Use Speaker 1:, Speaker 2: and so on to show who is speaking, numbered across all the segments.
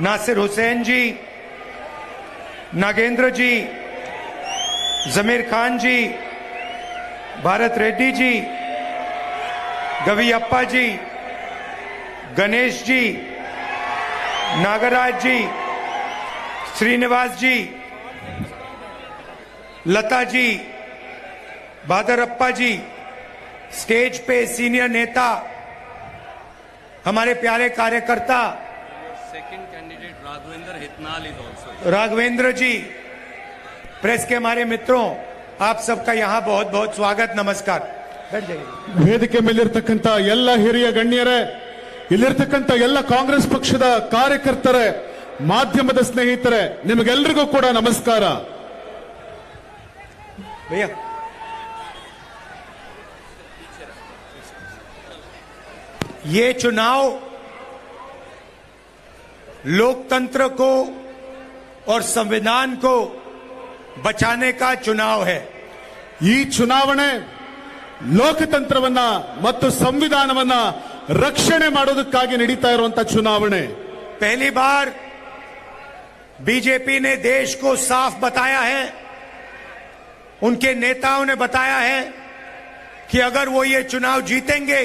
Speaker 1: Nasir Hussain ji, Nagendra ji, Zameer Khan ji, Bharat Reddy ji Gaviappa ji, Ganesh ji, Nagaraj ji, Srinivas ji, Lata ji Bhadrappa ji, stage पे senior नेता, हमारे प्यारे कार्यकर्ता
Speaker 2: Second candidate Raghavendra Hitnal is also.
Speaker 1: Raghavendra ji press के हमारे मित्रों आप सबका यहाँ बहुत बहुत स्वागत नमस्कार बैठ जाइए
Speaker 3: ವೇದಿಕೆ ಮೇಲಿರ್ತಕ್ಕಂಥ ಎಲ್ಲ ಹಿರಿಯ ಗಣ್ಯರೇ ಇಲ್ಲಿರ್ತಕ್ಕಂಥ ಎಲ್ಲ ಕಾಂಗ್ರೆಸ್ ಪಕ್ಷದ ಕಾರ್ಯಕರ್ತರೇ ಮಾಧ್ಯಮದ ಸ್ನೇಹಿತರೆ ನಿಮಗೆಲ್ಲರಿಗೂ ಕೂಡ ನಮಸ್ಕಾರ
Speaker 1: भैया ये चुनाव लोकतंत्र को और संविधान को बचाने का चुनाव है
Speaker 3: ಈ ಚುನಾವಣೆ ಲೋಕತಂತ್ರವನ್ನ ಮತ್ತು ಸಂವಿಧಾನವನ್ನ ರಕ್ಷಣೆ ಮಾಡೋದಕ್ಕಾಗಿ ನಡೀತಾ ಇರುವಂತ ಚುನಾವಣೆ
Speaker 1: पहली बार बीजेपी ने देश को साफ बताया है उनके नेताओं ने बताया है कि अगर वो ये चुनाव जीतेंगे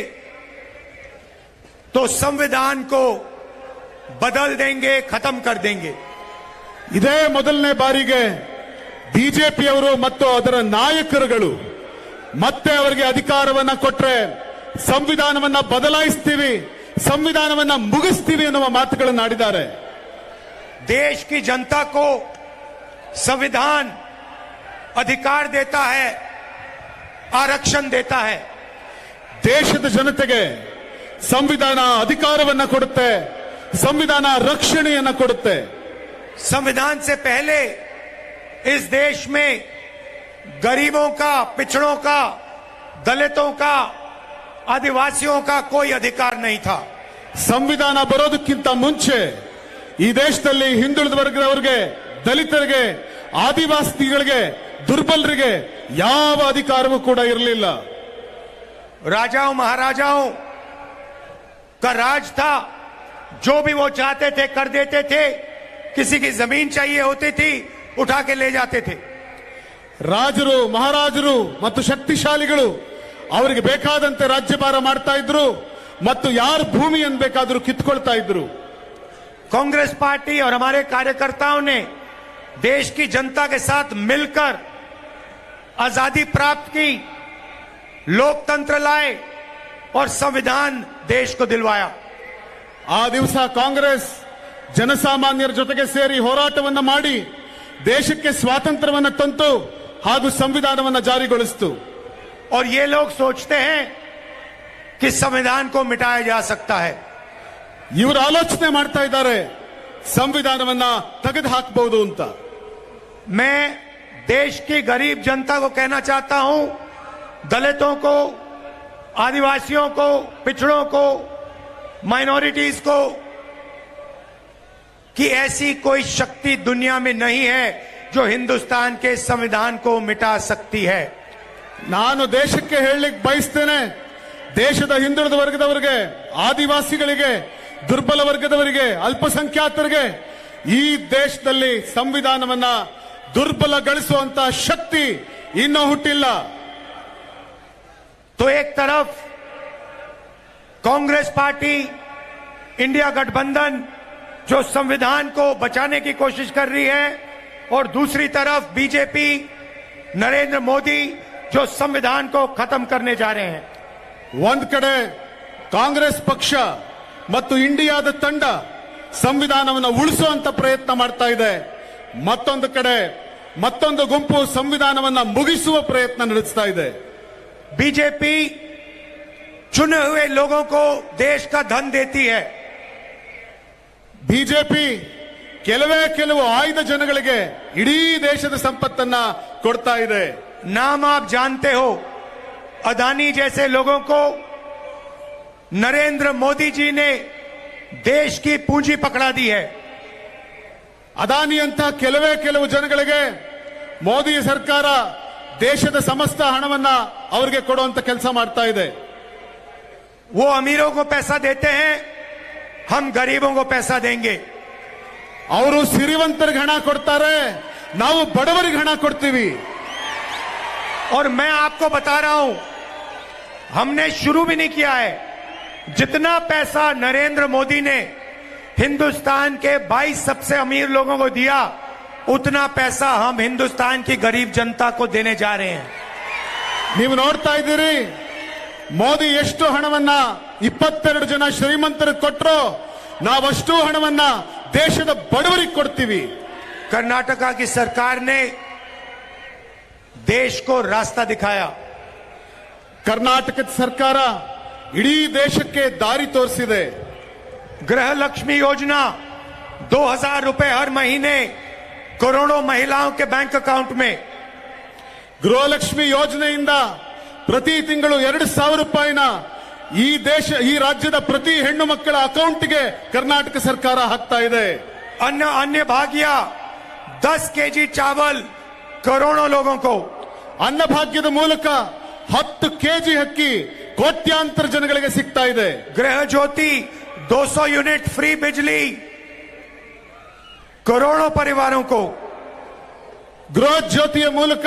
Speaker 1: तो संविधान को ಬದಲ್ ದೇಂಗೆ ಖತಮ್ ಕರ್ ದೇಂಗೆ
Speaker 3: ಇದೇ ಮೊದಲನೇ ಬಾರಿಗೆ ಬಿಜೆಪಿಯವರು ಮತ್ತು ಅದರ ನಾಯಕರುಗಳು ಮತ್ತೆ ಅವರಿಗೆ ಅಧಿಕಾರವನ್ನ ಕೊಟ್ರೆ ಸಂವಿಧಾನವನ್ನ ಬದಲಾಯಿಸ್ತೀವಿ ಸಂವಿಧಾನವನ್ನ ಮುಗಿಸ್ತೀವಿ ಎನ್ನುವ ಮಾತುಗಳನ್ನು ಆಡಿದ್ದಾರೆ.
Speaker 1: ದೇಶ ಕಿ ಜನತಾ ಕೋ ಸಂವಿಧಾನ ಅಧಿಕಾರ ದೇತಾ ಹೈ ಆರಕ್ಷಣ ದೇತಾ ಹೈ
Speaker 3: ದೇಶದ ಜನತೆಗೆ ಸಂವಿಧಾನ ಅಧಿಕಾರವನ್ನ ಕೊಡುತ್ತೆ. ಸಂವಿಧಾನ ರಕ್ಷಣೆಯನ್ನ ಕೊಡುತ್ತೆ
Speaker 1: संविधान से पहले इस देश में गरीबों का पिछड़ों का दलितों का आदिवासियों का कोई अधिकार नहीं था
Speaker 3: ಸಂವಿಧಾನ ಬರೋದಕ್ಕಿಂತ ಮುಂಚೆ ಈ ದೇಶದಲ್ಲಿ ಹಿಂದುಳಿದ ವರ್ಗದವರಿಗೆ ದಲಿತರಿಗೆ ಆದಿವಾಸಿಗಳಿಗೆ ದುರ್ಬಲರಿಗೆ ಯಾವ ಅಧಿಕಾರವೂ ಕೂಡ ಇರಲಿಲ್ಲ
Speaker 1: राजाओं महाराजाओं का राज था जो भी वो चाहते थे कर देते थे किसी की जमीन चाहिए होती थी उठा के ले जाते थे
Speaker 3: ರಾಜರು ಮಹಾರಾಜರು ಮತ್ತು ಶಕ್ತಿಶಾಲಿಗಳು ಅವರಿಗೆ ಬೇಕಾದಂತೆ ರಾಜ್ಯಭಾರ ಮಾಡ್ತಾ ಇದ್ರು ಮತ್ತು ಯಾರು ಭೂಮಿಯನ್ನು ಬೇಕಾದರೂ ಕಿತ್ಕೊಳ್ತಾ ಇದ್ರು
Speaker 1: कांग्रेस पार्टी और हमारे कार्यकर्ताओं ने देश की जनता के साथ मिलकर आजादी प्राप्त की लोकतंत्र लाए और संविधान देश को दिलवाया
Speaker 3: ಆ ದಿವಸ ಕಾಂಗ್ರೆಸ್ ಜನಸಾಮಾನ್ಯರ ಜೊತೆಗೆ ಸೇರಿ ಹೋರಾಟವನ್ನ ಮಾಡಿ ದೇಶಕ್ಕೆ ಸ್ವಾತಂತ್ರ್ಯವನ್ನ ತಂತು ಹಾಗೂ ಸಂವಿಧಾನವನ್ನ ಜಾರಿಗೊಳಿಸಿತು
Speaker 1: और ये लोग सोचते हैं कि संविधान को मिटाया जा सकता है
Speaker 3: ಇವರು ಆಲೋಚನೆ ಮಾಡ್ತಾ ಇದ್ದಾರೆ ಸಂವಿಧಾನವನ್ನ ತೆಗೆದು ಹಾಕಬಹುದು ಅಂತ
Speaker 1: मैं देश की गरीब जनता को कहना चाहता हूं दलितों को आदिवासियों को पिछड़ों को माइनॉरिटीज को कि ऐसी कोई शक्ति दुनिया में नहीं है जो हिंदुस्तान के संविधान को मिटा सकती है
Speaker 3: ನಾನು ದೇಶಕ್ಕೆ ಹೇಳಲಿಕ್ಕೆ ಬಯಸ್ತೇನೆ ದೇಶದ ಹಿಂದುಳಿದ ವರ್ಗದವರಿಗೆ ಆದಿವಾಸಿಗಳಿಗೆ ದುರ್ಬಲ ವರ್ಗದವರಿಗೆ ಅಲ್ಪಸಂಖ್ಯಾತರಿಗೆ ಈ ದೇಶದಲ್ಲಿ ಸಂವಿಧಾನವನ್ನ ದುರ್ಬಲಗೊಳಿಸುವಂತ ಶಕ್ತಿ ಇನ್ನೂ ಹುಟ್ಟಿಲ್ಲ
Speaker 1: तो एक तरफ कांग्रेस पार्टी इंडिया गठबंधन जो संविधान को बचाने की कोशिश कर रही है और दूसरी तरफ बीजेपी नरेंद्र मोदी जो संविधान को खत्म करने जा रहे हैं
Speaker 3: ಒಂದ್ ಕಡೆ ಕಾಂಗ್ರೆಸ್ ಪಕ್ಷ ಮತ್ತು ಇಂಡಿಯಾದ ತಂಡ ಸಂವಿಧಾನವನ್ನು ಉಳಿಸುವಂತ ಪ್ರಯತ್ನ ಮಾಡ್ತಾ ಇದೆ ಮತ್ತೊಂದು ಕಡೆ ಮತ್ತೊಂದು ಗುಂಪು ಸಂವಿಧಾನವನ್ನ ಮುಗಿಸುವ ಪ್ರಯತ್ನ ನಡೆಸ್ತಾ ಇದೆ
Speaker 1: बीजेपी चुने हुए लोगों को देश का धन देती है
Speaker 3: ಬಿಜೆಪಿ ಕೆಲವೇ ಕೆಲವು ಆಯ್ದ ಜನಗಳಿಗೆ ಇಡೀ ದೇಶದ ಸಂಪತ್ತನ್ನ ಕೊಡ್ತಾ ಇದೆ
Speaker 1: नाम आप जानते हो अदानी जैसे लोगों को नरेंद्र मोदी जी ने देश की पूंजी पकड़ा दी है
Speaker 3: ಅದಾನಿ ಅಂತ ಕೆಲವೇ ಕೆಲವು ಜನಗಳಿಗೆ ಮೋದಿ ಸರ್ಕಾರ ದೇಶದ ಸಮಸ್ತ ಹಣವನ್ನ ಅವರಿಗೆ ಕೊಡುವಂತ ಕೆಲಸ ಮಾಡ್ತಾ ಇದೆ
Speaker 1: वो अमीरों को पैसा देते हैं हम गरीबों को पैसा देंगे
Speaker 3: ಅವರು ಸಿರಿವಂತರಿಗೆ ಹಣ ಕೊಡ್ತಾರೆ ನಾವು ಬಡವರಿಗೆ ಹಣ ಕೊಡ್ತೀವಿ
Speaker 1: और मैं आपको बता रहा हूं हमने शुरू भी नहीं किया है जितना पैसा नरेंद्र मोदी ने हिंदुस्तान के 22 सबसे अमीर लोगों को दिया उतना पैसा हम हिंदुस्तान की गरीब जनता को देने जा रहे हैं
Speaker 3: ನೀವು ನೋಡ್ತಾ ಇದ್ದೀರಿ ಮೋದಿ ಎಷ್ಟು ಹಣವನ್ನ ಇಪ್ಪತ್ತೆರಡು ಜನ ಶ್ರೀಮಂತರಿಗೆ ಕೊಟ್ರು ನಾವಷ್ಟು ಹಣವನ್ನ ದೇಶದ ಬಡವರಿಗೆ ಕೊಡ್ತೀವಿ
Speaker 1: कर्नाटका की सरकार ने देश को रास्ता दिखाया
Speaker 3: ಕರ್ನಾಟಕದ ಸರ್ಕಾರ ಇಡೀ ದೇಶಕ್ಕೆ ದಾರಿ ತೋರಿಸಿದೆ
Speaker 1: गृह लक्ष्मी योजना 2000 रुपए हर महीने करोड़ों महिलाओं के बैंक अकाउंट में
Speaker 3: ಗೃಹಲಕ್ಷ್ಮಿ ಯೋಜನೆಯಿಂದ ಪ್ರತಿ ತಿಂಗಳು ಎರಡು ಸಾವಿರ ರೂಪಾಯಿನ ಈ ದೇಶ ಈ ರಾಜ್ಯದ ಪ್ರತಿ ಹೆಣ್ಣು ಮಕ್ಕಳ ಅಕೌಂಟ್ಗೆ ಕರ್ನಾಟಕ ಸರ್ಕಾರ ಹಾಕ್ತಾ ಇದೆ.
Speaker 1: ಅನ್ಯ ಅನ್ಯ ಭಾಗ್ಯ ದಸ್ ಕೆಜಿ ಚಾವಲ್ ಕರೋಣ ಲೋಗೋ ಅನ್ನ
Speaker 3: ಭಾಗ್ಯದ ಮೂಲಕ ಹತ್ತು ಕೆಜಿ ಹಕ್ಕಿ ಕೋಟ್ಯಾಂತರ ಜನಗಳಿಗೆ ಸಿಗ್ತಾ ಇದೆ.
Speaker 1: ಗೃಹ ಜ್ಯೋತಿ ದೋಸೋ ಯೂನಿಟ್ ಫ್ರೀ ಬಿಜ್ಲಿ ಕರೋಣ ಪರಿವಾರಕ್ಕೂ
Speaker 3: ಗೃಹ ಜ್ಯೋತಿಯ ಮೂಲಕ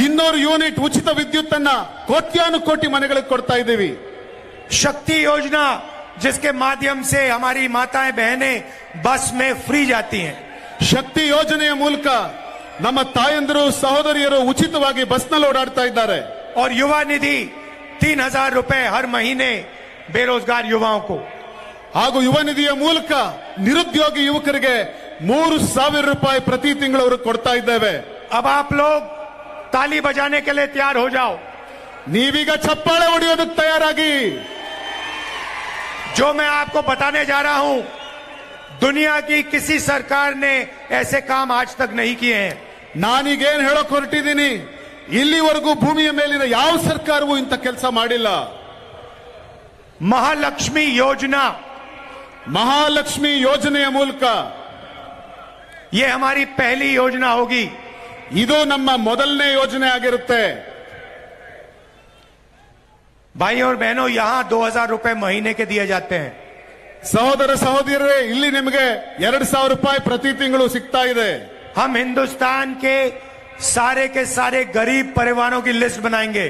Speaker 3: ಇನ್ನೂರು ಯೂನಿಟ್ ಉಚಿತ ವಿದ್ಯುತ್ ಅನ್ನ ಕೋಟ್ಯಾನು ಕೋಟಿ ಮನೆಗಳಿಗೆ ಕೊಡ್ತಾ ಇದ್ದೀವಿ
Speaker 1: शक्ति योजना जिसके माध्यम से हमारी माताएं बहनें बस में फ्री जाती हैं
Speaker 3: ಶಕ್ತಿ ಯೋಜನೆಯ ಮೂಲಕ ನಮ್ಮ ತಾಯಂದಿರು ಸಹೋದರಿಯರು ಉಚಿತವಾಗಿ ಬಸ್ನಲ್ಲಿ ಓಡಾಡ್ತಾ ಇದ್ದಾರೆ
Speaker 1: और युवा निधि तीन हजार रुपए हर महीने बेरोजगार युवाओं को
Speaker 3: ಹಾಗೂ ಯುವ ನಿಧಿಯ ಮೂಲಕ ನಿರುದ್ಯೋಗಿ ಯುವಕರಿಗೆ ಮೂರು ಸಾವಿರ ರೂಪಾಯಿ ಪ್ರತಿ ತಿಂಗಳು ಅವರು ಕೊಡ್ತಾ ಇದ್ದೇವೆ
Speaker 1: अब आप लोग ताली बजाने के लिए तैयार हो जाओ
Speaker 3: ನೀವೀಗ ಚಪ್ಪಾಳೆ ಹೊಡೆಯೋದಕ್ಕೆ ತಯಾರಾಗಿ
Speaker 1: जो मैं आपको बताने जा रहा हूं दुनिया की किसी सरकार ने ऐसे काम आज तक नहीं किए हैं
Speaker 3: ನಾನೀಗೇನ್ ಹೇಳಕ್ ಹೊರಟಿದ್ದೀನಿ ಇಲ್ಲಿವರೆಗೂ ಭೂಮಿಯ ಮೇಲಿನ ಯಾವ ಸರ್ಕಾರವೂ ಇಂಥ ಕೆಲಸ ಮಾಡಿಲ್ಲ
Speaker 1: महालक्ष्मी योजना
Speaker 3: ಮಹಾಲಕ್ಷ್ಮಿ ಯೋಜನೆಯ ಮೂಲಕ
Speaker 1: ये हमारी पहली योजना होगी
Speaker 3: ಇದು ನಮ್ಮ ಮೊದಲನೇ ಯೋಜನೆ ಆಗಿರುತ್ತೆ.
Speaker 1: ಭಾಯಿ ಅವ್ರ ಯಾ ಯಹಾ ದೋ ಹಜಾರ್ ರೂಪಾಯಿ ಮಹಿನೆಗೆ ದಿಯ ಜಾತೆ
Speaker 3: ಸಹೋದರ ಸಹೋದರರೇ ಇಲ್ಲಿ ನಿಮಗೆ ಎರಡು ಸಾವಿರ ರೂಪಾಯಿ ಪ್ರತಿ ತಿಂಗಳು ಸಿಗ್ತಾ ಇದೆ.
Speaker 1: ಹಮ್ ಹಿಂದೂಸ್ತಾನ್ ಕೆ ಸಾರೆ ಕೆ ಸಾರೆ ಗರೀಬ್ ಪರಿವಾರೋ ಕಿ ಲಿಸ್ಟ್ ಬನಾಯಂಗೆ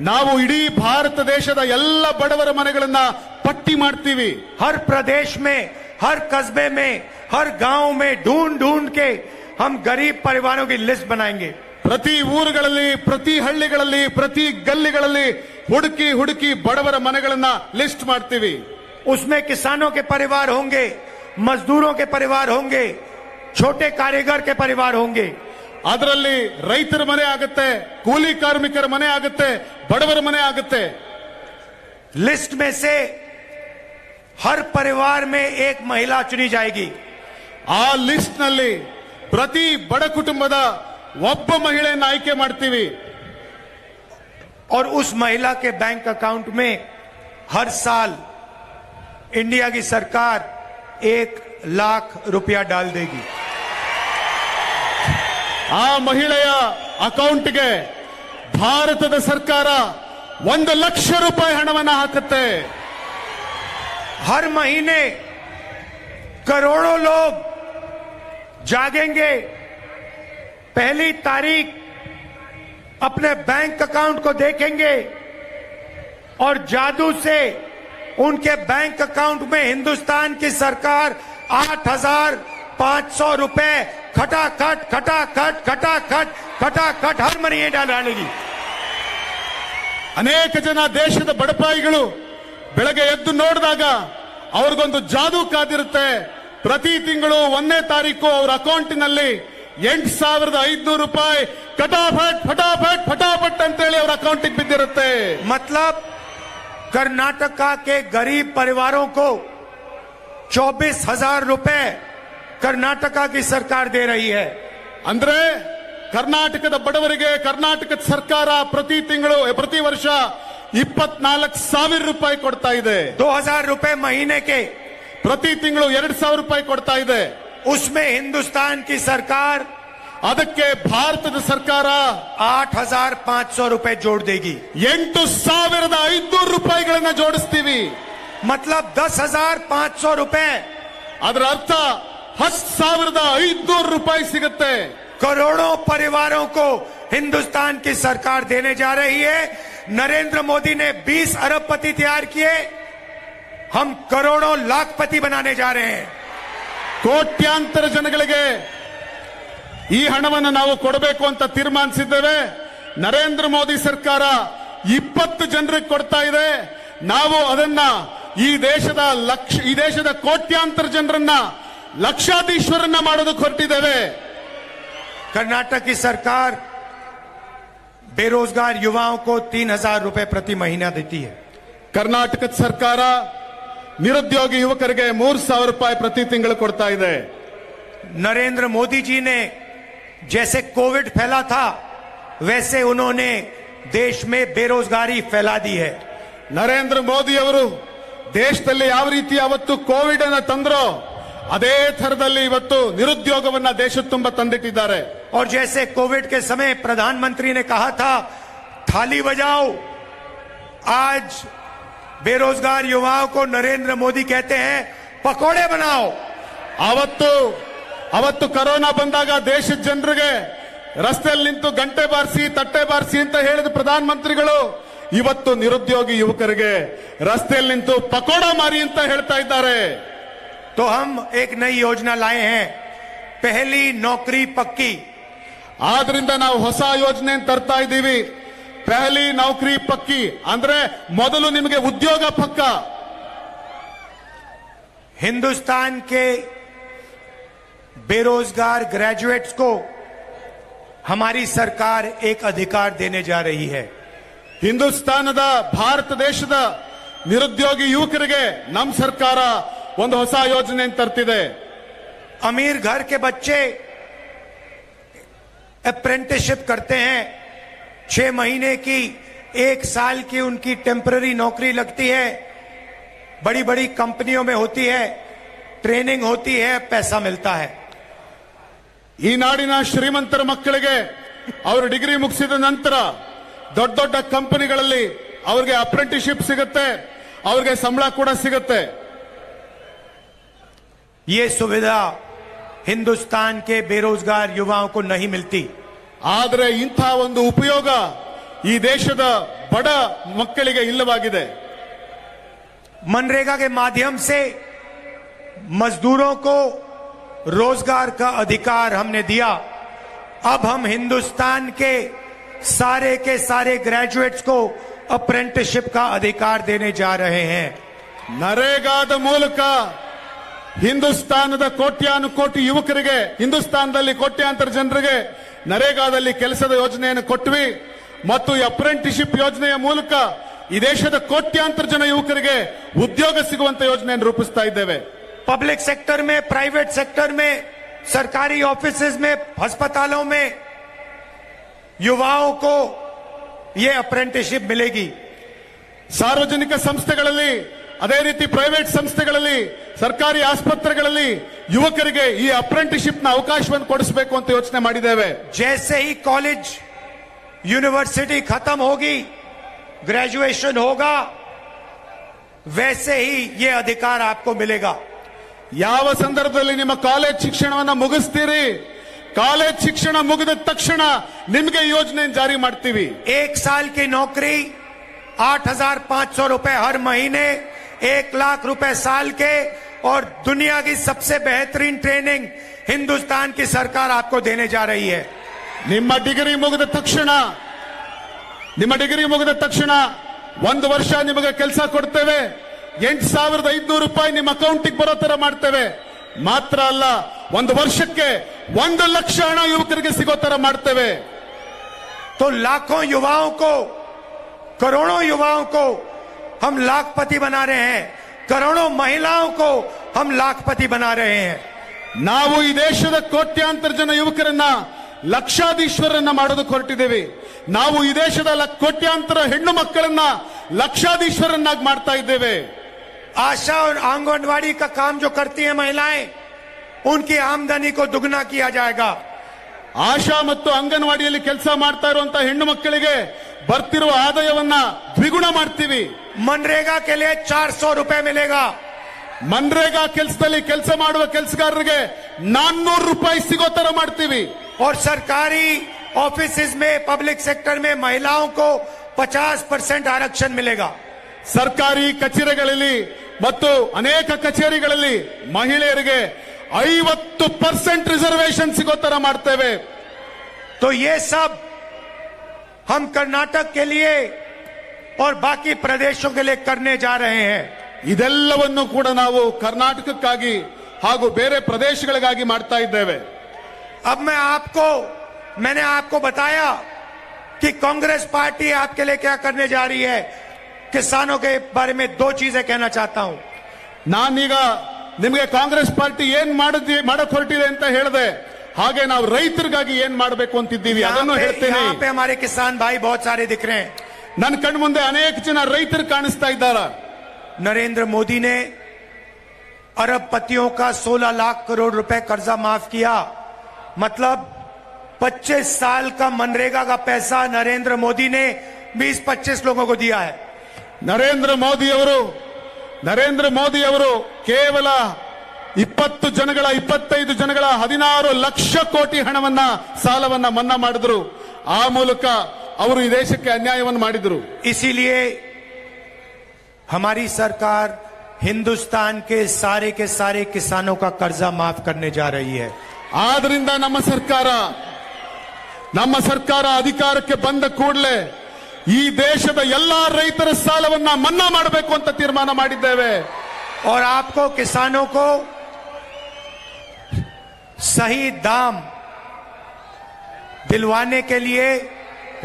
Speaker 3: ನಾವು ಇಡೀ ಭಾರತ ದೇಶದ ಎಲ್ಲ ಬಡವರ ಮನೆಗಳನ್ನ ಪಟ್ಟಿ ಮಾಡ್ತೀವಿ.
Speaker 1: ಹರ್ ಪ್ರದೇಶ ಮೇ ಹರ್ ಕಸ್ಬೆ ಮೇ ಹರ್ ಗಾಂವ್ ಮೇ ಢೂಂಡ್ ಢೂಂಡ್ ಕೆ हम गरीब परिवारों की लिस्ट बनाएंगे
Speaker 3: ಪ್ರತಿ ಊರುಗಳಲ್ಲಿ ಪ್ರತಿ ಹಳ್ಳಿಗಳಲ್ಲಿ ಪ್ರತಿ ಗಲ್ಲಿಗಳಲ್ಲಿ ಹುಡುಕಿ ಹುಡುಕಿ ಬಡವರ ಮನೆಗಳನ್ನ ಲಿಸ್ಟ್ ಮಾಡ್ತೀವಿ
Speaker 1: उसमें किसानों के परिवार होंगे मजदूरों के परिवार होंगे छोटे कारीगर के परिवार होंगे
Speaker 3: ಅದರಲ್ಲಿ ರೈತರ ಮನೆ ಆಗುತ್ತೆ ಕೂಲಿ ಕಾರ್ಮಿಕರ ಮನೆ ಆಗುತ್ತೆ ಬಡವರ ಮನೆ ಆಗುತ್ತೆ
Speaker 1: लिस्ट में से हर परिवार में एक महिला चुनी जाएगी
Speaker 3: ಆ ಲಿಸ್ಟ್ ನಲ್ಲಿ ಪ್ರತಿ ಬಡ ಕುಟುಂಬದ ಒಬ್ಬ ಮಹಿಳೆಯನ್ನ ಆಯ್ಕೆ ಮಾಡ್ತೀವಿ
Speaker 1: और उस महिला के बैंक अकाउंट में हर साल इंडिया की सरकार एक लाख रुपया डाल देगी
Speaker 3: ಆ ಮಹಿಳೆಯ ಅಕೌಂಟ್ಗೆ ಭಾರತದ ಸರ್ಕಾರ ಒಂದು ಲಕ್ಷ ರೂಪಾಯಿ ಹಣವನ್ನ ಹಾಕುತ್ತೆ
Speaker 1: हर महीने करोड़ों लोग जागेंगे पहली तारीख अपने बैंक अकाउंट को देखेंगे और जादू से उनके बैंक अकाउंट में हिंदुस्तान की सरकार आठ हजार पांच सौ रुपए खटाखट खटाखट खटाखट खटाखट हर महीने डाल डालेगी
Speaker 3: ಅನೇಕ ಜನ ದೇಶದ ಬಡಪಾಯಿಗಳು ಬೆಳಗ್ಗೆ ಎದ್ದು ನೋಡಿದಾಗ ಅವ್ರಿಗೊಂದು ಜಾದೂ ಕಾದಿರುತ್ತೆ ಪ್ರತಿ ತಿಂಗಳು ಒಂದನೇ ತಾರೀಕು ಅವ್ರ ಅಕೌಂಟಿನಲ್ಲಿ ಎಂಟು ಸಾವಿರದ ಐದ್ನೂರು ರೂಪಾಯಿ ಫಟಾಫಟ್ ಫಟಾಫಟ್ ಫಟಾಫಟ್ ಅಂತೇಳಿ ಅವ್ರ ಅಕೌಂಟಿಗೆ ಬಿದ್ದಿರುತ್ತೆ
Speaker 1: मतलब कर्नाटका के गरीब परिवारों को चौबीस हजार रुपए कर्नाटका की सरकार दे रही है
Speaker 3: ಅಂದ್ರೆ ಕರ್ನಾಟಕದ ಬಡವರಿಗೆ ಕರ್ನಾಟಕದ ಸರ್ಕಾರ ಪ್ರತಿ ತಿಂಗಳು ಪ್ರತಿ ವರ್ಷ ಇಪ್ಪತ್ನಾಲ್ಕು ಸಾವಿರ ರೂಪಾಯಿ ಕೊಡ್ತಾ ಇದೆ
Speaker 1: दो हजार रुपए महीने के
Speaker 3: ಪ್ರತಿ ತಿಂಗಳು ಎರಡ್ ಸಾವಿರ ರೂಪಾಯಿ ಕೊಡ್ತಾ ಇದೆ
Speaker 1: उसमें हिंदुस्तान की सरकार
Speaker 3: ಅದಕ್ಕೆ ಭಾರತದ ಸರ್ಕಾರ
Speaker 1: आठ हजार पांच सौ रुपए जोड़ देगी
Speaker 3: ಎಂಟು ಸಾವಿರದ ಐದ್ನೂರು ರೂಪಾಯಿಗಳನ್ನ ಜೋಡಿಸ್ತೀವಿ
Speaker 1: मतलब दस हजार पांच सौ रुपए
Speaker 3: ಅದರ ಅರ್ಥ ಹತ್ತು ಸಾವಿರದ ಐದ್ನೂರು ರೂಪಾಯಿ ಸಿಗುತ್ತೆ
Speaker 1: करोड़ों परिवारों को हिंदुस्तान की सरकार देने जा रही है नरेंद्र मोदी ने 20 अरबपति तैयार किए हम करोड़ों लाखपति बनाने जा रहे हैं
Speaker 3: ಕೋಟ್ಯಾಂತರ ಜನಗಳಿಗೆ ಈ ಹಣವನ್ನು ನಾವು ಕೊಡಬೇಕು ಅಂತ ತೀರ್ಮಾನಿಸಿದ್ದೇವೆ ನರೇಂದ್ರ ಮೋದಿ ಸರ್ಕಾರ ಇಪ್ಪತ್ತು ಜನರಿಗೆ ಕೊಡ್ತಾ ಇದೆ ನಾವು ಅದನ್ನ ಈ ದೇಶದ ಲಕ್ಷ ಈ ದೇಶದ ಕೋಟ್ಯಾಂತರ ಜನರನ್ನ ಲಕ್ಷಾಧೀಶ್ವರನ್ನ ಮಾಡೋದಕ್ಕೆ ಹೊರಟಿದ್ದೇವೆ
Speaker 1: कर्नाटक की सरकार बेरोजगार युवाओं को तीन हजार रुपए प्रति महीना देती है
Speaker 3: ಕರ್ನಾಟಕದ ಸರ್ಕಾರ ನಿರುದ್ಯೋಗಿ ಯುವಕರಿಗೆ ಮೂರ್ ಸಾವಿರ ರೂಪಾಯಿ ಪ್ರತಿ ತಿಂಗಳು ಕೊಡ್ತಾ ಇದೆ
Speaker 1: नरेंद्र मोदी जी ने जैसे कोविड फैला था वैसे उन्होंने देश में बेरोजगारी फैला दी है
Speaker 3: ನರೇಂದ್ರ ಮೋದಿ ಅವರು ದೇಶದಲ್ಲಿ ಯಾವ ರೀತಿ ಅವತ್ತು ಕೋವಿಡ್ ಅನ್ನ ತಂದ್ರೋ ಅದೇ ಥರದಲ್ಲಿ ಇವತ್ತು ನಿರುದ್ಯೋಗವನ್ನ ದೇಶದ ತುಂಬ ತಂದಿಟ್ಟಿದ್ದಾರೆ
Speaker 1: और जैसे कोविड के समय प्रधानमंत्री ने कहा था थाली बजाओ आज बेरोजगार युवाओं को नरेंद्र मोदी कहते हैं पकोड़े बनाओ
Speaker 3: ಅವತ್ತು ಅವತ್ತು ಕರೋನಾ ಬಂದಾಗ ದೇಶದ ಜನರಿಗೆ ರಸ್ತೆಯಲ್ಲಿ ನಿಂತು ಗಂಟೆ ಬಾರಿಸಿ ತಟ್ಟೆ ಬಾರಿಸಿ ಅಂತ ಹೇಳಿದ ಪ್ರಧಾನಮಂತ್ರಿಗಳು ಇವತ್ತು ನಿರುದ್ಯೋಗಿ ಯುವಕರಿಗೆ ರಸ್ತೆಯಲ್ಲಿ ನಿಂತು ಪಕೋಡ ಮಾರಿ ಅಂತ ಹೇಳ್ತಾ ಇದ್ದಾರೆ
Speaker 1: तो हम एक नई योजना लाए हैं पहली नौकरी पक्की
Speaker 3: ಆದ್ರಿಂದ ನಾವು ಹೊಸ ಯೋಜನೆ ತರ್ತಾ ಇದ್ದೀವಿ ಪೆಹಲಿ ನೌಕರಿ ಪಕ್ಕಿ ಅಂದ್ರೆ ಮೊದಲು ನಿಮಗೆ ಉದ್ಯೋಗ ಪಕ್ಕ
Speaker 1: हिंदुस्तान के बेरोजगार ग्रेजुएट्स को हमारी सरकार एक अधिकार देने जा रही है
Speaker 3: ಹಿಂದೂಸ್ತಾನದ ಭಾರತ ದೇಶದ ನಿರುದ್ಯೋಗಿ ಯುವಕರಿಗೆ ನಮ್ಮ ಸರ್ಕಾರ ಒಂದು ಹೊಸ ಯೋಜನೆ ತರ್ತಿದೆ
Speaker 1: अमीर घर के बच्चे अप्रेंटिसशिप करते हैं छह महीने की एक साल की उनकी टेम्पररी नौकरी लगती है बड़ी बड़ी कंपनियों में होती है ट्रेनिंग होती है पैसा मिलता है
Speaker 3: ಈ ನಾಡಿನ ಶ್ರೀಮಂತರ ಮಕ್ಕಳಿಗೆ ಅವರು ಡಿಗ್ರಿ ಮುಗಿಸಿದ ನಂತರ ದೊಡ್ಡ ದೊಡ್ಡ ಕಂಪನಿಗಳಲ್ಲಿ ಅವ್ರಿಗೆ ಅಪ್ರೆಂಟಿಸ್ಶಿಪ್ ಸಿಗುತ್ತೆ ಅವ್ರಿಗೆ ಸಂಬಳ ಕೂಡ ಸಿಗುತ್ತೆ
Speaker 1: ये सुविधा हिंदुस्तान के बेरोजगार युवाओं को नहीं मिलती
Speaker 3: ಆದರೆ ಇಂಥ ಒಂದು ಉಪಯೋಗ ಈ ದೇಶದ ಬಡ ಮಕ್ಕಳಿಗೆ ಇಲ್ಲವಾಗಿದೆ
Speaker 1: मनरेगा के माध्यम से मजदूरों को रोजगार का अधिकार हमने दिया अब हम हिंदुस्तान के सारे के सारे ग्रेजुएट्स को अप्रेंटिसशिप का अधिकार देने जा रहे हैं
Speaker 3: ನರೇಗಾದ ಮೂಲಕ ಹಿಂದೂಸ್ತಾನದ ಕೋಟ್ಯಾನು ಕೋಟಿ ಯುವಕರಿಗೆ ಹಿಂದೂಸ್ತಾನದಲ್ಲಿ ಕೋಟ್ಯಾಂತರ ಜನರಿಗೆ ನರೇಗಾದಲ್ಲಿ ಕೆಲಸದ ಯೋಜನೆಯನ್ನು ಕೊಟ್ವಿ ಮತ್ತು ಈ ಅಪ್ರೆಂಟಿಸ್ಶಿಪ್ ಯೋಜನೆಯ ಮೂಲಕ ಈ ದೇಶದ ಕೋಟ್ಯಾಂತರ ಜನ ಯುವಕರಿಗೆ ಉದ್ಯೋಗ ಸಿಗುವಂತ ಯೋಜನೆಯನ್ನು ರೂಪಿಸ್ತಾ ಇದ್ದೇವೆ
Speaker 1: पब्लिक सेक्टर में प्राइवेट सेक्टर में सरकारी ऑफिसेज में अस्पतालों में युवाओं को ये अप्रेंटिसशिप मिलेगी
Speaker 3: ಸಾರ್ವಜನಿಕ ಸಂಸ್ಥೆಗಳಲ್ಲಿ ಅದೇ ರೀತಿ ಪ್ರೈವೇಟ್ ಸಂಸ್ಥೆಗಳಲ್ಲಿ ಸರ್ಕಾರಿ ಆಸ್ಪತ್ರೆಗಳಲ್ಲಿ ಯುವಕರಿಗೆ ಈ ಅಪ್ರೆಂಟಿಶಿಪ್ನ ಅವಕಾಶವನ್ನು ಕೊಡಿಸಬೇಕು ಅಂತ ಯೋಚನೆ ಮಾಡಿದ್ದೇವೆ.
Speaker 1: ಜೈಸೆ ಈ ಕಾಲೇಜ್ ಯೂನಿವರ್ಸಿಟಿ ಖತಮ್ ಹೋಗಿ ग्रेजुएशन होगा वैसे ही ಅಧಿಕಾರ अधिकार आपको मिलेगा
Speaker 3: ಯಾವ ಸಂದರ್ಭದಲ್ಲಿ ನಿಮ್ಮ ಕಾಲೇಜ್ ಶಿಕ್ಷಣವನ್ನು ಮುಗಿಸ್ತೀರಿ? ಕಾಲೇಜ್ ಶಿಕ್ಷಣ ಮುಗಿದ ತಕ್ಷಣ ನಿಮಗೆ ಯೋಜನೆ ಜಾರಿ ಮಾಡ್ತೀವಿ.
Speaker 1: ಏಕ್ ಸಾಲ್ ಕಿ ನೌಕರಿ ಆಟ್ ಹಜಾರ್ ಪಾಂಚ್ ಸೌ ರೂಪಾಯಿ ಹರ್ ಮಹೀನೆ एक लाख रुपए साल के और दुनिया की सबसे बेहतरीन ट्रेनिंग हिंदुस्तान की सरकार आपको देने जा रही है
Speaker 3: ನಿಮ್ಮ ಡಿಗ್ರಿ ಮುಗಿದ ತಕ್ಷಣ ನಿಮ್ಮ ಡಿಗ್ರಿ ಮುಗಿದ ತಕ್ಷಣ ಒಂದು ವರ್ಷ ನಿಮಗೆ ಕೆಲಸ ಕೊಡ್ತೇವೆ ಎಂಟು ಸಾವಿರದ ಐದ್ನೂರು ರೂಪಾಯಿ ನಿಮ್ಮ ಅಕೌಂಟಿಗೆ ಬರೋ ತರ ಮಾಡ್ತೇವೆ ಮಾತ್ರ ಅಲ್ಲ ಒಂದು ವರ್ಷಕ್ಕೆ ಒಂದು ಲಕ್ಷ ಹಣ ಯುವಕರಿಗೆ ಸಿಗೋ ತರ ಮಾಡ್ತೇವೆ
Speaker 1: तो लाखों युवाओं को करोड़ों युवाओं को हम लाखपति बना रहे हैं करोड़ों महिलाओं को हम लाखपति बना रहे हैं
Speaker 3: ನಾವು ಈ ದೇಶದ ಕೋಟ್ಯಾಂತರ ಜನ ಯುವಕರನ್ನ ಲಕ್ಷಾಧೀಶ್ವರನ್ನ ಮಾಡೋದಕ್ಕೆ ಹೊರಟಿದ್ದೇವೆ ನಾವು ಈ ದೇಶದ ಲ- ಕೋಟ್ಯಾಂತರ ಹೆಣ್ಣು ಮಕ್ಕಳನ್ನ ಲಕ್ಷಾಧೀಶ್ವರನ್ನಾಗಿ ಮಾಡ್ತಾ ಇದ್ದೇವೆ
Speaker 1: आशा और आंगनवाड़ी का काम जो करती हैं महिलाएं उनकी आमदनी को दुगना किया जाएगा
Speaker 3: ಆಶಾ ಮತ್ತು ಅಂಗನವಾಡಿಯಲ್ಲಿ ಕೆಲಸ ಮಾಡ್ತಾ ಇರುವಂತ ಹೆಣ್ಣು ಮಕ್ಕಳಿಗೆ ಬರ್ತಿರುವ ಆದಾಯವನ್ನ ದ್ವಿಗುಣ ಮಾಡ್ತೀವಿ
Speaker 1: मनरेगा के लिए चार सौ रुपए मिलेगा
Speaker 3: ಮನ್ರೇಗಾ ಕೆಲಸದಲ್ಲಿ ಕೆಲಸ ಮಾಡುವ ಕೆಲಸಗಾರರಿಗೆ ನಾನ್ನೂರು ರೂಪಾಯಿ ಸಿಗೋ ತರ ಮಾಡ್ತೀವಿ
Speaker 1: और सरकारी ऑफिस में पब्लिक सेक्टर में महिलाओं को 50 परसेंट आरक्षण मिलेगा
Speaker 3: ಸರ್ಕಾರಿ ಕಚೇರಿಗಳಲ್ಲಿ ಮತ್ತು ಅನೇಕ ಕಚೇರಿಗಳಲ್ಲಿ ಮಹಿಳೆಯರಿಗೆ ಐವತ್ತು ಪರ್ಸೆಂಟ್ ರಿಸರ್ವೇಶನ್ ಸಿಗೋ ತರ ಮಾಡ್ತೇವೆ
Speaker 1: तो ये सब हम कर्नाटक के लिए और बाकी प्रदेशों के लिए करने जा रहे हैं
Speaker 3: ಇದೆಲ್ಲವನ್ನು ಕೂಡ ನಾವು ಕರ್ನಾಟಕಕ್ಕಾಗಿ ಹಾಗೂ ಬೇರೆ ಪ್ರದೇಶಗಳಿಗಾಗಿ ಮಾಡ್ತಾ ಇದ್ದೇವೆ
Speaker 1: अब मैं आपको मैंने आपको बताया कि कांग्रेस पार्टी आपके लिए क्या करने जा रही है किसानों के बारे में दो चीजें कहना चाहता हूं
Speaker 3: ನಾನೀಗ ನಿಮಗೆ ಕಾಂಗ್ರೆಸ್ ಪಾರ್ಟಿ ಏನ್ ಮಾಡದಿ ಮಾಡಕ್ ಹೊರಟಿದೆ ಅಂತ ಹೇಳಿದೆ ಹಾಗೆ ನಾವು ರೈತರಿಗಾಗಿ ಏನ್ ಮಾಡಬೇಕು ಅಂತಿದ್ದೀವಿ
Speaker 1: यहाँ
Speaker 3: ಅದನ್ನು
Speaker 1: पे,
Speaker 3: ಹೇಳ್ತೇನೆ
Speaker 1: यहाँ पे हमारे किसान भाई बहुत सारे दिख रहे हैं
Speaker 3: ನನ್ನ ಕಣ್ಮುಂದೆ ಅನೇಕ ಜನ ರೈತರು ಕಾಣಿಸ್ತಾ ಇದ್ದಾರ
Speaker 1: नरेंद्र मोदी ने अरब पतियों का 16 लाख करोड़ रुपए कर्जा माफ किया मतलब 25 साल का मनरेगा का पैसा नरेंद्र मोदी ने 20-25 लोगों को दिया है
Speaker 3: ನರೇಂದ್ರ ಮೋದಿ ಅವರು ನರೇಂದ್ರ ಮೋದಿ ಅವರು ಕೇವಲ ಇಪ್ಪತ್ತು ಜನಗಳ ಇಪ್ಪತ್ತೈದು ಜನಗಳ ಹದಿನಾರು ಲಕ್ಷ ಕೋಟಿ ಹಣವನ್ನ ಸಾಲವನ್ನ ಮನ್ನಾ ಮಾಡಿದ್ರು ಆ ಮೂಲಕ ಅವರು ಈ ದೇಶಕ್ಕೆ ಅನ್ಯಾಯವನ್ನು ಮಾಡಿದ್ರು
Speaker 1: इसीलिए हमारी सरकार हिंदुस्तान के सारे के सारे किसानों का कर्जा माफ करने जा रही है
Speaker 3: ಆದ್ರಿಂದ ನಮ್ಮ ಸರ್ಕಾರ ನಮ್ಮ ಸರ್ಕಾರ ಅಧಿಕಾರಕ್ಕೆ ಬಂದ ಕೂಡಲೇ ಈ ದೇಶದ ಎಲ್ಲಾ ರೈತರ ಸಾಲವನ್ನ ಮನ್ನಾ ಮಾಡಬೇಕು ಅಂತ ತೀರ್ಮಾನ ಮಾಡಿದ್ದೇವೆ
Speaker 1: और आपको किसानों को सही दाम दिलवाने के लिए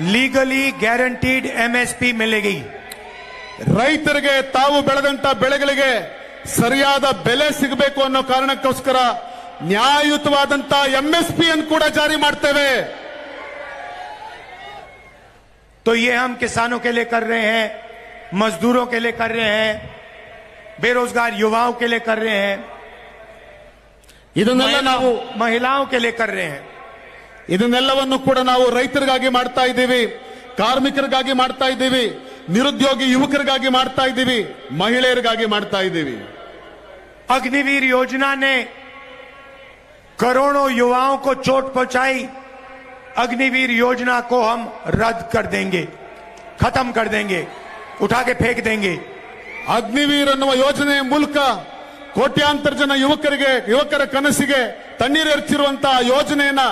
Speaker 1: लीगली गारंटीड एमएसपी मिलेगी
Speaker 3: ರೈತರಿಗೆ ತಾವು ಬೆಳೆದಂತ ಬೆಳೆಗಳಿಗೆ ಸರಿಯಾದ ಬೆಲೆ ಸಿಗಬೇಕು ಅನ್ನೋ ಕಾರಣಕ್ಕೋಸ್ಕರ ನ್ಯಾಯಯುತವಾದಂತ ಎಂಎಸ್ಪಿ ಅನ್ನು ಕೂಡ ಜಾರಿ ಮಾಡ್ತೇವೆ
Speaker 1: तो ये हम किसानों के लिए कर रहे हैं मजदूरों के लिए कर रहे हैं बेरोजगार युवाओं के लिए कर रहे हैं
Speaker 3: ಇದನ್ನೆಲ್ಲ ನಾವು
Speaker 1: महिलाओं महिलाओं के लिए कर रहे हैं
Speaker 3: ಇದನ್ನೆಲ್ಲವನ್ನು ಕೂಡ ನಾವು ರೈತರಿಗಾಗಿ ಮಾಡ್ತಾ ಇದ್ದೀವಿ ಕಾರ್ಮಿಕರಿಗಾಗಿ ಮಾಡ್ತಾ ಇದ್ದೀವಿ ನಿರುದ್ಯೋಗಿ ಯುವಕರಿಗಾಗಿ ಮಾಡ್ತಾ ಇದ್ದೀವಿ ಮಹಿಳೆಯರಿಗಾಗಿ ಮಾಡ್ತಾ ಇದ್ದೀವಿ
Speaker 1: अग्निवीर योजना ने करोड़ों युवाओं को चोट पहुंचाई अग्निवीर योजना को हम रद्द कर देंगे खत्म कर देंगे उठा के फेंक देंगे
Speaker 3: ಅಗ್ನಿವೀರ್ ಅನ್ನುವ ಯೋಜನೆಯ ಮೂಲಕ ಕೋಟ್ಯಾಂತರ ಜನ ಯುವಕರಿಗೆ ಯುವಕರ ಕನಸಿಗೆ ತಣ್ಣೀರು ಎರಚಿರುವಂತಹ ಯೋಜನೆಯನ್ನ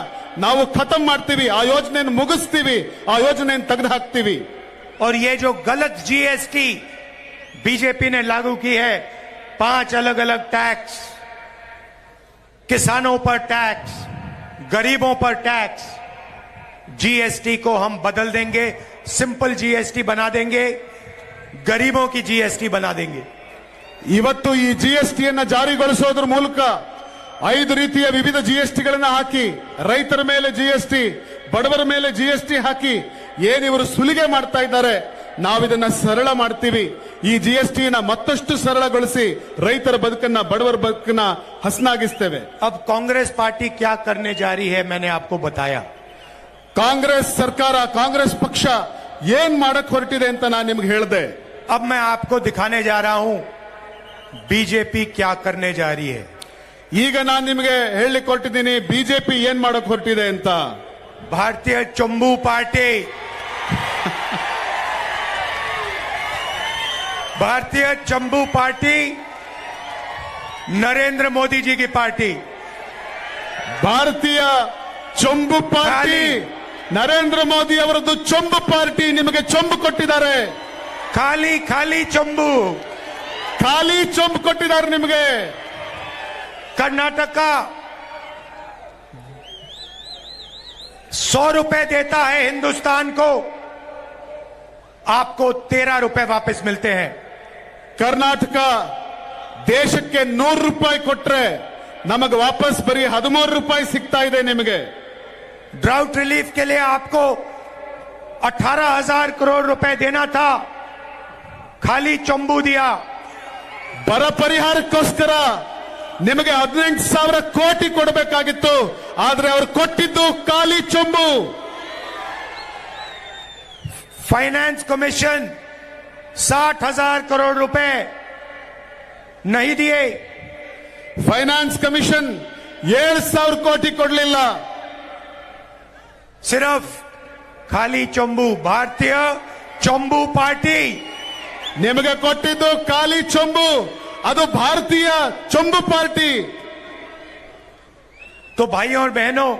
Speaker 3: ನಾವು ಖತಮ್ ಮಾಡ್ತೀವಿ ಆ ಯೋಜನೆಯನ್ನು ಮುಗಿಸ್ತೀವಿ ಆ ಯೋಜನೆಯನ್ನು ತೆಗೆದು ಹಾಕ್ತೀವಿ
Speaker 1: और ये जो गलत जीएसटी बीजेपी ने लागू की है पांच अलग अलग टैक्स किसानों पर टैक्स गरीबों पर टैक्स जीएसटी को हम बदल देंगे सिंपल जीएसटी बना देंगे गरीबों की जीएसटी बना देंगे
Speaker 3: ಇವತ್ತು ಈ ಜಿ ಎಸ್ ಟಿಯನ್ನ ಜಾರಿಗೊಳಿಸೋದ್ರ ಮೂಲಕ ಐದು ರೀತಿಯ ವಿವಿಧ ಜಿ ಎಸ್ ಟಿಗಳನ್ನ ಹಾಕಿ ರೈತರ ಮೇಲೆ ಜಿ ಎಸ್ ಟಿ ಬಡವರ ಮೇಲೆ ಜಿ ಎಸ್ ಟಿ ಹಾಕಿ ಏನಿವರು ಸುಲಿಗೆ ಮಾಡ್ತಾ ಇದ್ದಾರೆ ನಾವಿದನ್ನ ಸರಳ ಮಾಡ್ತೀವಿ ಈ ಜಿ ಎಸ್ ಟಿನ ಮತ್ತಷ್ಟು ಸರಳಗೊಳಿಸಿ ರೈತರ ಬದುಕನ್ನ ಬಡವರ ಬದುಕನ್ನ ಹಸನಾಗಿಸ್ತೇವೆ
Speaker 1: अब कांग्रेस पार्टी क्या करने जा रही है मैंने आपको बताया
Speaker 3: ಕಾಂಗ್ರೆಸ್ ಸರ್ಕಾರ ಕಾಂಗ್ರೆಸ್ ಪಕ್ಷ ಏನ್ ಮಾಡಕ್ ಹೊರಟಿದೆ ಅಂತ ನಾನು ನಿಮ್ಗೆ ಹೇಳಿದೆ
Speaker 1: अब मैं आपको दिखाने जा रहा हूं बीजेपी क्या करने जा रही है
Speaker 3: ಈಗ ನಾನು ನಿಮಗೆ ಹೇಳಿಕೊಟ್ಟಿದ್ದೀನಿ ಬಿಜೆಪಿ ಏನ್ ಮಾಡಕ್ ಹೊರಟಿದೆ ಅಂತ.
Speaker 1: ಭಾರತೀಯ Chambu party. Bharatiya Chambu party Narendra Modi ji
Speaker 3: party. Bharatiya Chambu
Speaker 1: party
Speaker 3: Narendra Modi ಅವರದ್ದು ಚಂಬು ಪಾರ್ಟಿ ನಿಮಗೆ ಚಂಬು ಕೊಟ್ಟಿದ್ದಾರೆ.
Speaker 1: ಖಾಲಿ ಖಾಲಿ ಚಂಬು.
Speaker 3: ಖಾಲಿ ಚಂಬು ಕೊಟ್ಟಿದ್ದಾರೆ ನಿಮಗೆ.
Speaker 1: कर्नाटक का सौ रुपए देता है हिंदुस्तान को आपको तेरह रुपए वापस मिलते हैं
Speaker 3: ಕರ್ನಾಟಕ ದೇಶಕ್ಕೆ ನೂರು ರೂಪಾಯಿ ಕೊಟ್ರೆ ನಮಗೆ ವಾಪಸ್ ಬರೀ ಹದಿಮೂರು ರೂಪಾಯಿ ಸಿಗ್ತಾ ಇದೆ ನಿಮಗೆ
Speaker 1: ड्राउट रिलीफ के लिए आपको अठारह हजार करोड़ रुपए देना था खाली चंबू दिया
Speaker 3: ಬರ ಪರಿಹಾರಕ್ಕೋಸ್ಕರ ನಿಮಗೆ ಹದಿನೆಂಟು ಸಾವಿರ ಕೋಟಿ ಕೊಡಬೇಕಾಗಿತ್ತು ಆದ್ರೆ ಅವ್ರು ಕೊಟ್ಟಿದ್ದು ಖಾಲಿ ಚೊಂಬು
Speaker 1: फाइनेंस कमीशन साठ हजार करोड़ रुपए नहीं दिए
Speaker 3: ಫೈನಾನ್ಸ್ ಕಮಿಷನ್ ಏಳು ಸಾವಿರ ಕೋಟಿ ಕೊಡ್ಲಿಲ್ಲ
Speaker 1: सिर्फ खाली चंबू भारतीय चंबू पार्टी
Speaker 3: ನಿಮಗೆ ಕೊಟ್ಟಿದ್ದು ಖಾಲಿ ಚೊಂಬು ಅದು ಭಾರತೀಯ ಚೊಂಬು ಪಾರ್ಟಿ
Speaker 1: तो भाइयों और बहनों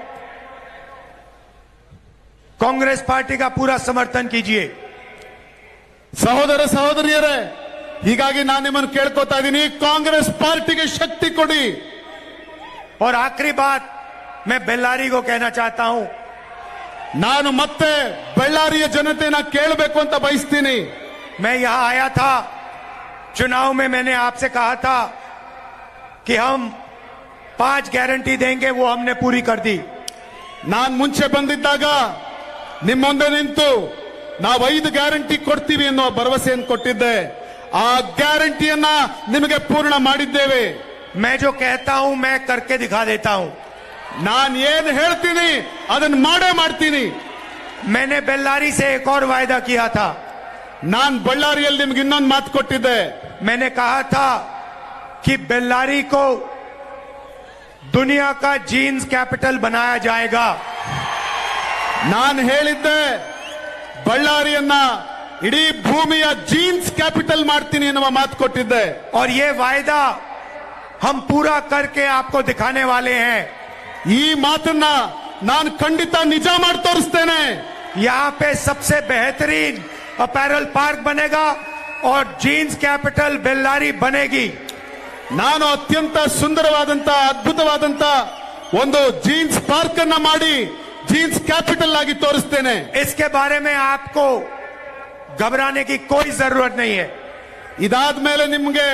Speaker 1: कांग्रेस पार्टी का पूरा समर्थन कीजिए
Speaker 3: ಸಹೋದರ ಸಹೋದರಿಯರೇ ಹೀಗಾಗಿ ನಾನು ನಿಮ್ಮನ್ನು ಕೇಳ್ಕೊತಾ ಇದ್ದೀನಿ ಕಾಂಗ್ರೆಸ್ ಪಾರ್ಟಿಗೆ ಶಕ್ತಿ ಕೊಡಿ
Speaker 1: और आखिरी बात मैं बेल्लारी को कहना चाहता हूं
Speaker 3: ನಾನು ಮತ್ತೆ ಬಳ್ಳಾರಿಯ ಜನತೆನ ಕೇಳಬೇಕು ಅಂತ ಬಯಸ್ತೀನಿ
Speaker 1: मैं यहां आया था चुनाव में मैंने आपसे कहा था कि हम पांच गारंटी देंगे वो हमने पूरी कर दी
Speaker 3: ನಾನ್ ಮುಂಚೆ ಬಂದಿದ್ದಾಗ ನಿಮ್ಮ ಮುಂದೆ ನಿಂತು ನಾವು ಐದು ಗ್ಯಾರಂಟಿ ಕೊಡ್ತೀವಿ ಅನ್ನೋ ಭರವಸೆಯನ್ನು ಕೊಟ್ಟಿದ್ದೆ ಆ ಗ್ಯಾರಂಟಿಯನ್ನ ನಿಮಗೆ ಪೂರ್ಣ ಮಾಡಿದ್ದೇವೆ
Speaker 1: मैं जो कहता हूं मैं करके दिखा देता हूं
Speaker 3: ನಾನು ಏನ್ ಹೇಳ್ತೀನಿ ಅದನ್ನ ಮಾಡೇ ಮಾಡ್ತೀನಿ
Speaker 1: मैंने बेल्लारी से एक और वायदा किया था
Speaker 3: ನಾನ್ ಬಳ್ಳಾರಿಯಲ್ಲಿ ನಿಮ್ಗೆ ಇನ್ನೊಂದು ಮಾತು ಕೊಟ್ಟಿದ್ದೆ
Speaker 1: मैंने कहा था कि बेल्लारी को दुनिया का जीन्स कैपिटल बनाया जाएगा
Speaker 3: ನಾನು ಹೇಳಿದ್ದೆ ಬಳ್ಳಾರಿಯನ್ನ ಇಡೀ ಭೂಮಿಯ ಜೀನ್ಸ್ ಕ್ಯಾಪಿಟಲ್ ಮಾಡ್ತೀನಿ ಎನ್ನುವ ಮಾತು ಕೊಟ್ಟಿದ್ದೆ
Speaker 1: और ये वायदा हम पूरा करके आपको दिखाने वाले हैं
Speaker 3: ಈ ಮಾತನ್ನ ನಾನು ಖಂಡಿತ ನಿಜ ಮಾಡಿ ತೋರಿಸ್ತೇನೆ
Speaker 1: यहाँ पे सबसे बेहतरीन अपैरल पार्क बनेगा और जीन्स कैपिटल बेल्लारी बनेगी
Speaker 3: ನಾನು ಅತ್ಯಂತ ಸುಂದರವಾದಂತ ಅದ್ಭುತವಾದಂತ ಒಂದು ಜೀನ್ಸ್ ಪಾರ್ಕ್ ಅನ್ನ ಮಾಡಿ ಜೀನ್ಸ್ ಕ್ಯಾಪಿಟಲ್ ಆಗಿ ತೋರಿಸ್ತೇನೆ
Speaker 1: इसके बारे में आपको घबराने की कोई जरूरत नहीं है
Speaker 3: ಇದಾದ್ಮೇಲೆ ನಿಮ್ಗೆ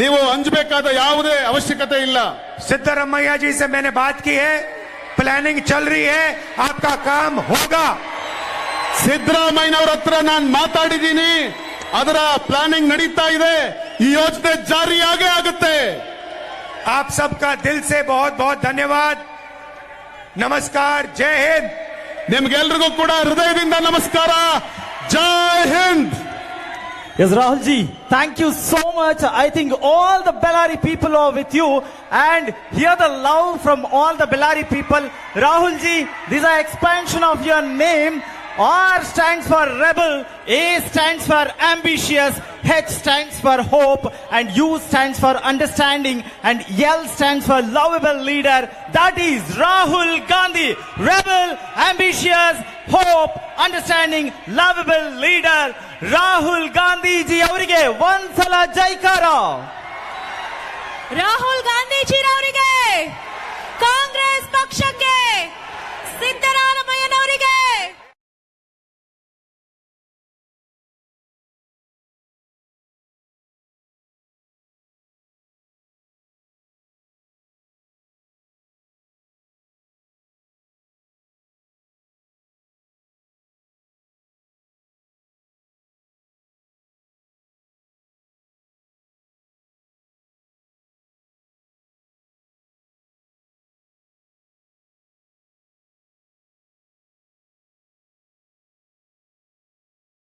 Speaker 3: ನೀವು ಅಂಜಬೇಕಾದ ಯಾವುದೇ ಅವಶ್ಯಕತೆ ಇಲ್ಲ
Speaker 1: सिद्धरमैया जी से मैंने बात की है प्लानिंग चल रही है आपका काम होगा
Speaker 3: ಸಿದ್ದರಾಮಯ್ಯನವ್ರ ಹತ್ರ ನಾನು ಮಾತಾಡಿದ್ದೀನಿ ಅದರ ಪ್ಲಾನಿಂಗ್ ನಡೀತಾ ಇದೆ ಈ ಯೋಜನೆ ಜಾರಿಯಾಗೇ ಆಗುತ್ತೆ
Speaker 1: आप सबका दिल से बहुत बहुत धन्यवाद नमस्कार जय हिंद
Speaker 3: ನಿಮ್ಗೆಲ್ರಿಗೂ ಕೂಡ ಹೃದಯದಿಂದ ನಮಸ್ಕಾರ ಜೈ Hind
Speaker 4: Yes, Rahul ji, thank you so much. I think all the Bellary people are with you and hear the love from all the Bellary people. Rahul ji, this is an expansion of your name. R stands for rebel, A stands for ambitious, H stands for hope, and U stands for understanding, and L stands for lovable leader. That is Rahul Gandhi. Rebel, ambitious, hope, understanding, lovable leader. Rahul Gandhi ji aurige one sala jaikara.
Speaker 5: Rahul ಗಾಂಧೀಜಿರವರಿಗೆ Congress maya aurige.